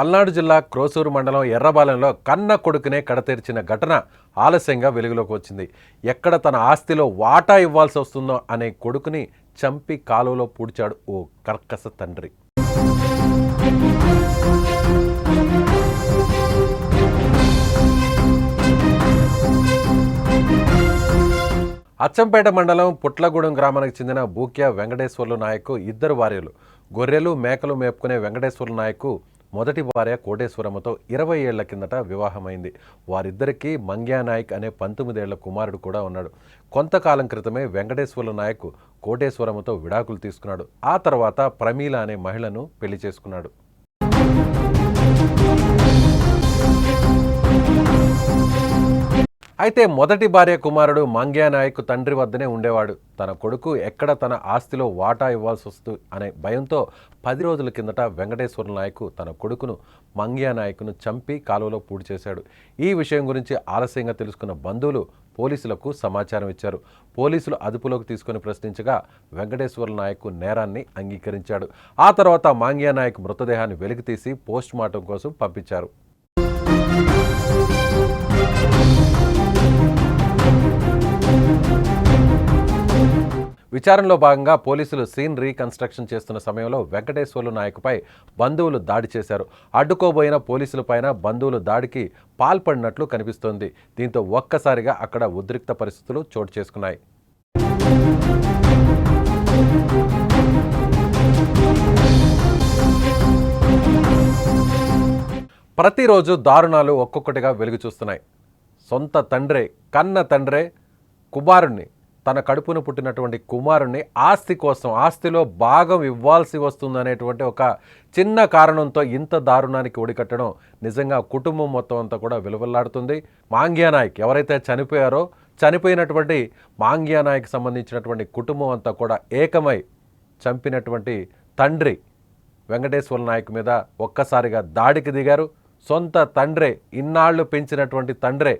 Palnadu జిల్లా క్రోసూరు మండలం ఎర్రబాలెంలో కన్న కొడుకునే కడతెరిచిన ఘటన ఆలస్యంగా వెలుగులోకి వచ్చింది. ఎక్కడ తన ఆస్తిలో వాటా ఇవ్వాల్సి వస్తుందో అనే కొడుకుని చంపి కాలువలో పూడ్చాడు ఓ కర్కస తండ్రి. అచ్చంపేట మండలం పుట్లగూడెం గ్రామానికి చెందిన బూక్యా వెంకటేశ్వర్లు నాయకు ఇద్దరు భార్యలు. గొర్రెలు మేకలు మేపుకునే వెంకటేశ్వర్లు నాయకు మొదటి భార్య కోటేశ్వరమ్మతో ఇరవై ఏళ్ళ కిందట వివాహమైంది. వారిద్దరికీ మంగ్యా నాయక్ అనే పంతొమ్మిదేళ్ళ కుమారుడు కూడా ఉన్నాడు. కొంతకాలం క్రితమే వెంకటేశ్వర్లు నాయక్ కోటేశ్వరమ్మతో విడాకులు తీసుకున్నాడు. ఆ తర్వాత ప్రమీల అనే మహిళను పెళ్ళి చేసుకున్నాడు. అయితే మొదటి భార్య కుమారుడు మంగ్యానాయక్ తండ్రి వద్దనే ఉండేవాడు. తన కొడుకు ఎక్కడ తన ఆస్తిలో వాటా ఇవ్వాల్సి వస్తూ అనే భయంతో పది రోజుల కిందట వెంకటేశ్వర నాయక్ తన కొడుకును మంగ్యా నాయకును చంపి కాలువలో పూడి చేశాడు. ఈ విషయం గురించి ఆలస్యంగా తెలుసుకున్న బంధువులు పోలీసులకు సమాచారం ఇచ్చారు. పోలీసులు అదుపులోకి తీసుకుని ప్రశ్నించగా వెంకటేశ్వర నాయక్ నేరాన్ని అంగీకరించాడు. ఆ తర్వాత మాంగ్యా నాయక్ మృతదేహాన్ని వెలికితీసి పోస్ట్ మార్టం కోసం పంపించారు. విచారణలో భాగంగా పోలీసులు సీన్ రీకన్స్ట్రక్షన్ చేస్తున్న సమయంలో వెంకటేశ్వర్లు నాయకుపై బంధువులు దాడి చేశారు. అడ్డుకోబోయిన పోలీసులపైన బంధువులు దాడికి పాల్పడినట్లు కనిపిస్తోంది. దీంతో ఒక్కసారిగా అక్కడ ఉద్రిక్త పరిస్థితులు చోటు చేసుకున్నాయి. ప్రతిరోజు దారుణాలు ఒక్కొక్కటిగా వెలుగు చూస్తున్నాయి సొంత తండ్రే కన్న తండ్రే కుమారుణ్ణి తన కడుపున పుట్టినటువంటి కుమారుణ్ణి ఆస్తి కోసం ఆస్తిలో భాగం ఇవ్వాల్సి వస్తుందనేటువంటి ఒక చిన్న కారణంతో ఇంత దారుణానికి ఒడికట్టడం నిజంగా కుటుంబం మొత్తం అంతా కూడా విలువల్లాడుతుంది. మాంగ్యానాయక్ ఎవరైతే చనిపోయారో చనిపోయినటువంటి మాంగ్యానాయక్ సంబంధించినటువంటి కుటుంబం అంతా కూడా ఏకమై చంపినటువంటి తండ్రి వెంకటేశ్వర నాయక్ మీద ఒక్కసారిగా దాడికి దిగారు. సొంత తండ్రే ఇన్నాళ్ళు పెంచినటువంటి తండ్రే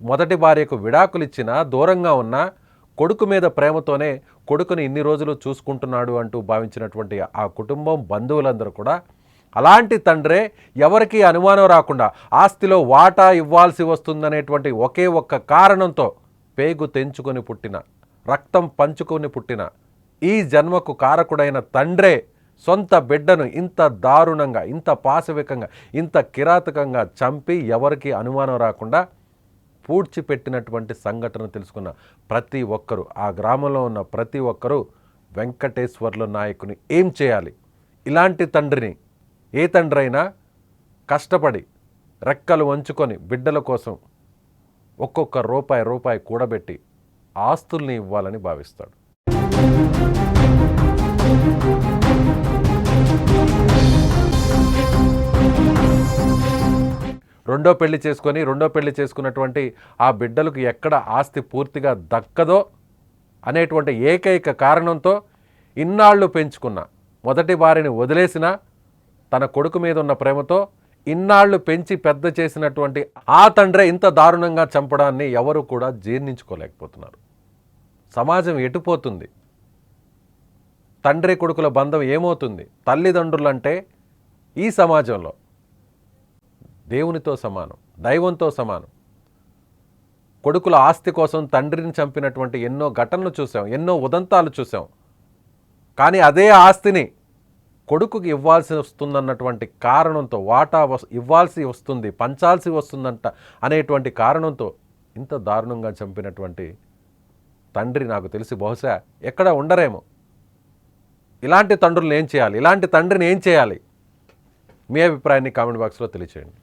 మొదటి భార్యకు విడాకులు ఇచ్చినా దూరంగా ఉన్న కొడుకు మీద ప్రేమతోనే కొడుకుని ఇన్ని రోజులు చూసుకుంటున్నాడు అంటూ భావించినటువంటి ఆ కుటుంబం బంధువులందరూ కూడా అలాంటి తండ్రే ఎవరికి అనుమానం రాకుండా ఆస్తిలో వాటా ఇవ్వాల్సి వస్తుందనేటువంటి ఒకే ఒక్క కారణంతో పేగు తెంచుకొని పుట్టిన రక్తం పంచుకొని పుట్టిన ఈ జన్మకు కారకుడైన తండ్రే సొంత బిడ్డను ఇంత దారుణంగా ఇంత పాశవికంగా ఇంత కిరాతకంగా చంపి ఎవరికి అనుమానం రాకుండా పూడ్చిపెట్టినటువంటి సంఘటన తెలుసుకున్న ప్రతి ఒక్కరూ ఆ గ్రామంలో ఉన్న ప్రతి ఒక్కరూ వెంకటేశ్వర్ల నాయకుని ఏం చేయాలి? ఇలాంటి తండ్రిని ఏ తండ్రి అయినా కష్టపడి రెక్కలు వంచుకొని బిడ్డల కోసం ఒక్కొక్క రూపాయి రూపాయి కూడబెట్టి ఆస్తుల్ని ఇవ్వాలని భావిస్తాడు. రెండో పెళ్ళి చేసుకొని రెండో పెళ్ళి చేసుకున్నటువంటి ఆ బిడ్డలకు ఎక్కడ ఆస్తి పూర్తిగా దక్కదో అనేటువంటి ఏకైక కారణంతో ఇన్నాళ్ళు పెంచుకున్న మొదటి వారిని వదిలేసిన తన కొడుకు మీద ఉన్న ప్రేమతో ఇన్నాళ్ళు పెంచి పెద్ద చేసినటువంటి ఆ తండ్రే ఇంత దారుణంగా చంపడాన్ని ఎవరు కూడా జీర్ణించుకోలేకపోతున్నారు. సమాజం ఎటుపోతుంది తండ్రి కొడుకుల బంధం ఏమవుతుంది? తల్లిదండ్రులంటే ఈ సమాజంలో దేవునితో సమానం దైవంతో సమానం. కొడుకుల ఆస్తి కోసం తండ్రిని చంపినటువంటి ఎన్నో ఘటనలు చూసాం ఎన్నో ఉదంతాలు చూసాం. కానీ అదే ఆస్తిని కొడుకుకి ఇవ్వాల్సి వస్తుందన్నటువంటి కారణంతో వాటా ఇవ్వాల్సి వస్తుంది పంచాల్సి వస్తుందంట అనేటువంటి కారణంతో ఇంత దారుణంగా చంపినటువంటి తండ్రి నాకు తెలిసి బహుశా ఎక్కడ ఉండరేమో. ఇలాంటి తండ్రులను ఏం చేయాలి? ఇలాంటి తండ్రిని ఏం చేయాలి? మీ అభిప్రాయాన్ని కామెంట్ బాక్స్లో తెలియచేయండి.